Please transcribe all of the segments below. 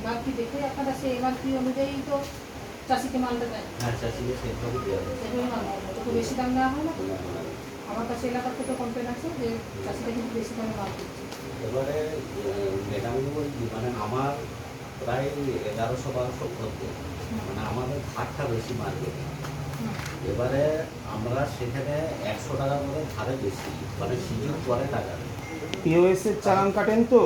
MRP দেখে আপনারা সেই এমআরপি অনুযায়ী তো চাষিকে মালটা দেয় হ্যাঁ চাষিকে সেভাবে দেওয়া একটু বেশি দাম নেওয়া হয় না তো? আমার কাছে এলাকার থেকে কমপ্লেন আছে যে চাষিরা কিন্তু বেশি দামে মাল দিচ্ছে। এবারে ম্যাডাম বলছি মানে আমার প্রায় এগারোশো বারোশো করতে মানে আমাদের ধারটা বেশি মার্কেট এবারে আমরা সেখানে একশো টাকা করে ধারে বেশি। মানে সিজন পরে টাকা। পিওএস এর চালান কাটেন তো?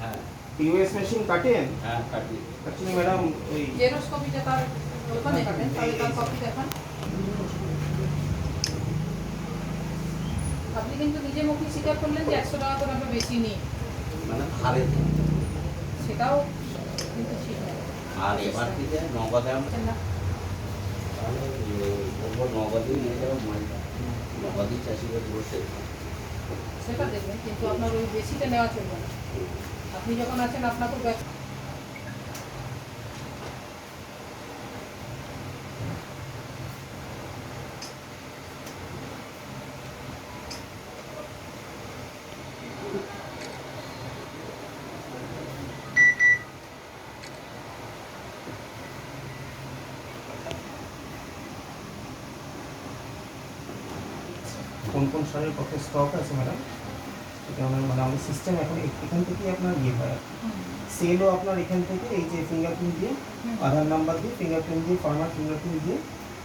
হ্যাঁ। পিওএস মেশিন কাটেন হ্যাঁ কাটি। অ্যাকচুয়ালি ম্যাডাম ওই জেরক্স কপিটা তার ওখানে কাটেন তাহলে তার কপি দেখান। আপনি কিন্তু নিজে মুখে স্বীকার করলেন যে একশো টাকা করে আমরা বেশি নিই। মানে দিই। সেটাও কিন্তু ঠিক আর এবার থেকে নগদে আমরা বলব নগদই নিয়ে যাব মালটা নগদই চাষিদের বসে। সেটা দেখবেন কিন্তু আপনার ওই বেশিটা নেওয়া চলবে না। আপনি যখন আছেন আপনার তো কোন কোন সারের কত স্টক আছে ম্যাডাম এটা আমার মানে আমাদের সিস্টেম এখন এ- এখান থেকেই আপনার ইয়ে হয়। সেলও আপনার এখান থেকে এই যে ফিঙ্গারপ্রিন্ট দিয়ে আধার নাম্বার দিয়ে ফিঙ্গারপ্রিন্ট দিয়ে ফার্মার ফিঙ্গারপ্রিন্ট দিয়ে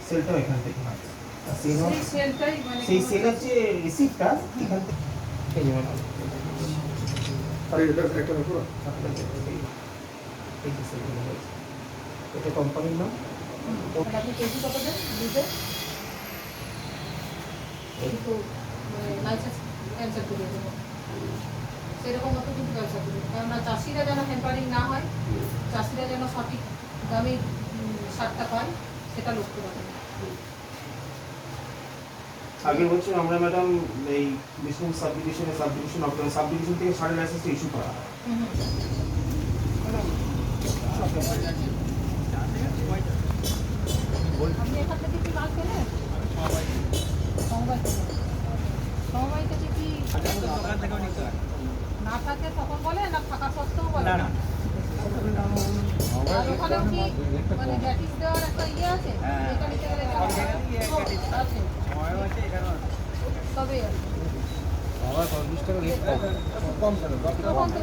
সেলটাও এখান থেকে হয়। আর সেলও সেই সেলটাই মানে সেই সেলের যে রিসিপ্টটা এখান থেকে এই যে ম্যাডাম এই যে সেলগুলো হয়েছে। এটা কোম্পানির নাম? তাহলে আপনি কেজি কত দেন? দুধে কিন্তু লাইসেন্স ক্যান্সেল করে দেবো। সেরকম মতো কিন্তু ব্যবসা করবে কেননা চাষিরা যেন হ্যাম্পারিং না হয় চাষিরা যেন সঠিক দামে সারটা পায় সেটা লক্ষ্য রাখবে আগের বছর আমরা ম্যাডাম এই বিষ্ণু সাবডিভিশনে সাবডিভিশন সাবডিভিশন থেকে সাড়ে লাইসেন্সটা ইস্যু করা হয়। হুম হুম। না থাকে তখন বলে না থাকা সত্ত্বেও বলে। আর ওখানে কি মানে গ্যাটিস দেওয়ার একটা ইয়ে আছে? এটা নিতে গেলে আছে। তবে আর পঞ্চাশ টাকা কম কম